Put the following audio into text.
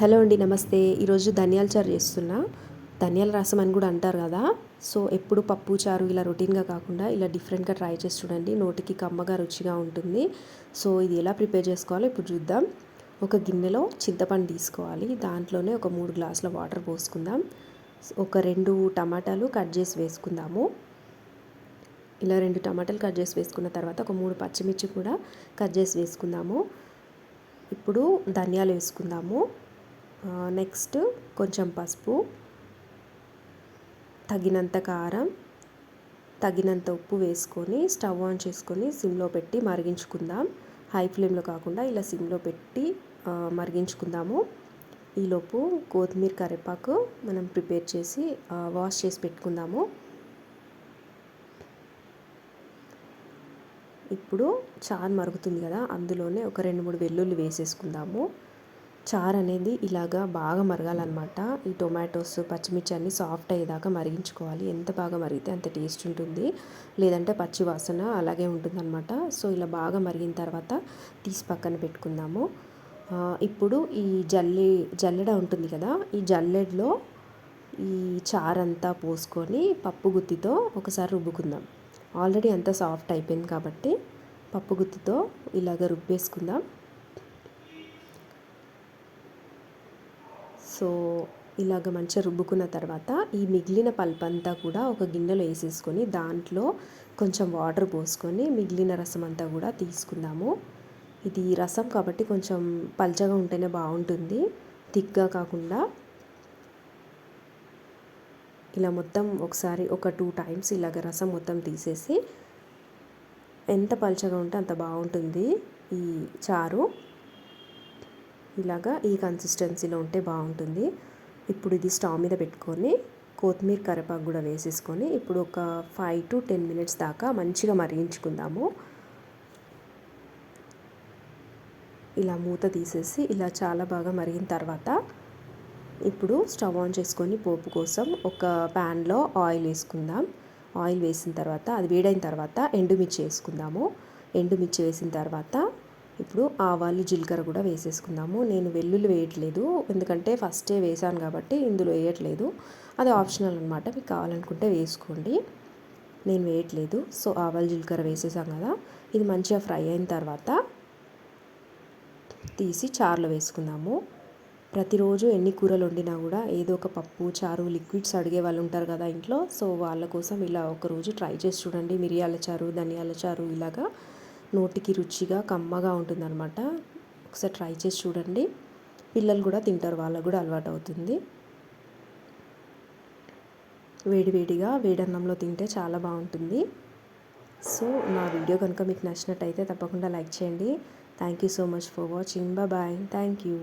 Hello అండి నమస్తే. ఈరోజు ధనియాల చారు చేస్తున్నా. ధనియాల రసం అని కూడా అంటారు కదా. సో ఎప్పుడు పప్పు చారు ఇలా రొటీన్గా కాకుండా ఇలా డిఫరెంట్గా ట్రై చేసి చూడండి. నోటికి కమ్మగా రుచిగా ఉంటుంది. సో ఇది ఎలా ప్రిపేర్ చేసుకోవాలో ఇప్పుడు చూద్దాం. ఒక గిన్నెలో చింతపండు తీసుకోవాలి. దాంట్లోనే ఒక మూడు గ్లాసుల వాటర్ పోసుకుందాం. ఒక రెండు టమాటాలు కట్ చేసి వేసుకుందాము. ఇలా రెండు టమాటాలు కట్ చేసి వేసుకున్న తర్వాత ఒక మూడు పచ్చిమిర్చి కూడా కట్ చేసి వేసుకుందాము. ఇప్పుడు ధనియాలు వేసుకుందాము. నెక్స్ట్ కొంచెం పసుపు తగినంత కారం తగినంత ఉప్పు వేసుకొని స్టవ్ ఆన్ చేసుకొని సిమ్లో పెట్టి మరిగించుకుందాం. హై ఫ్లేమ్లో కాకుండా ఇలా సిమ్లో పెట్టి మరిగించుకుందాము. ఈలోపు కొత్తిమీర కరివేపాకు మనం ప్రిపేర్ చేసి వాష్ చేసి పెట్టుకుందాము. ఇప్పుడు చారు మరుగుతుంది కదా అందులోనే ఒక రెండు మూడు వెల్లుల్లి వేసేసుకుందాము. చారు అనేది ఇలాగా బాగా మరగాలన్నమాట. ఈ టొమాటోస్ పచ్చిమిర్చి అన్ని సాఫ్ట్ అయ్యేదాకా మరిగించుకోవాలి. ఎంత బాగా మరిగితే అంత టేస్ట్ ఉంటుంది. లేదంటే పచ్చి వాసన అలాగే ఉంటుందన్నమాట. సో ఇలా బాగా మరిగిన తర్వాత తీసి పక్కన పెట్టుకుందాము. ఇప్పుడు ఈ జల్లె జల్లెడ ఉంటుంది కదా ఈ జల్లెడలో ఈ చారంతా పోసుకొని పప్పు గుత్తితో ఒకసారి రుబ్బుకుందాం. ఆల్రెడీ అంతా సాఫ్ట్ అయిపోయింది కాబట్టి పప్పు గుత్తితో ఇలాగ రుబ్బేసుకుందాం. సో ఇలాగ మంచిగా రుబ్బుకున్న తర్వాత ఈ మిగిలిన పల్ప్ అంతా కూడా ఒక గిన్నెలో వేసేసుకొని దాంట్లో కొంచెం వాటర్ పోసుకొని మిగిలిన రసం అంతా కూడా తీసుకుందాము. ఇది రసం కాబట్టి కొంచెం పల్చగా ఉంటేనే బాగుంటుంది. థిక్గా కాకుండా ఇలా మొత్తం ఒకసారి ఒక టూ టైమ్స్ ఇలాగ రసం మొత్తం తీసేసి ఎంత పల్చగా ఉంటే అంత బాగుంటుంది ఈ చారు. ఇలాగా ఈ కన్సిస్టెన్సీలో ఉంటే బాగుంటుంది. ఇప్పుడు ఇది స్టవ్ మీద పెట్టుకొని కొత్తిమీర కరివేపాకు కూడా వేసేసుకొని ఇప్పుడు ఒక ఫైవ్ టు టెన్ మినిట్స్ దాకా మంచిగా మరిగించుకుందాము. ఇలా మూత తీసేసి ఇలా చాలా బాగా మరిగిన తర్వాత ఇప్పుడు స్టవ్ ఆన్ చేసుకొని పోపు కోసం ఒక ప్యాన్లో ఆయిల్ వేసుకుందాం. ఆయిల్ వేసిన తర్వాత అది వేడైన తర్వాత ఎండుమిర్చి వేసుకుందాము. ఎండుమిర్చి వేసిన తర్వాత ఇప్పుడు ఆవాలు జీలకర్ర కూడా వేసేసుకుందాము. నేను వెల్లుల్లి వేయట్లేదు. ఎందుకంటే ఫస్టే వేసాను కాబట్టి ఇందులో వేయట్లేదు. అది ఆప్షనల్ అనమాట మీకు కావాలనుకుంటే వేసుకోండి. నేను వేయట్లేదు. సో ఆవాలు జీలకర్ర వేసేసాం కదా. ఇది మంచిగా ఫ్రై అయిన తర్వాత తీసి చారులో వేసుకుందాము. ప్రతిరోజు ఎన్ని కూరలు వండినా కూడా ఏదో ఒక పప్పు చారు లిక్విడ్స్ అడిగే వాళ్ళు ఉంటారు కదా ఇంట్లో. సో వాళ్ళ కోసం ఇలా ఒకరోజు ట్రై చేసి చూడండి. మిరియాల చారు ధనియాల చారు ఇలాగా. నోటికి రుచిగా కమ్మగా ఉంటుందన్నమాట. ఒకసారి ట్రై చేసి చూడండి. పిల్లలు కూడా తింటారు వాళ్ళకు కూడా అలవాటు అవుతుంది. వేడివేడిగా వేడన్నంలో తింటే చాలా బాగుంటుంది. సో నా వీడియో కనుక మీకు నచ్చినట్టయితే తప్పకుండా లైక్ చేయండి. Thank you so much for watching bye thank you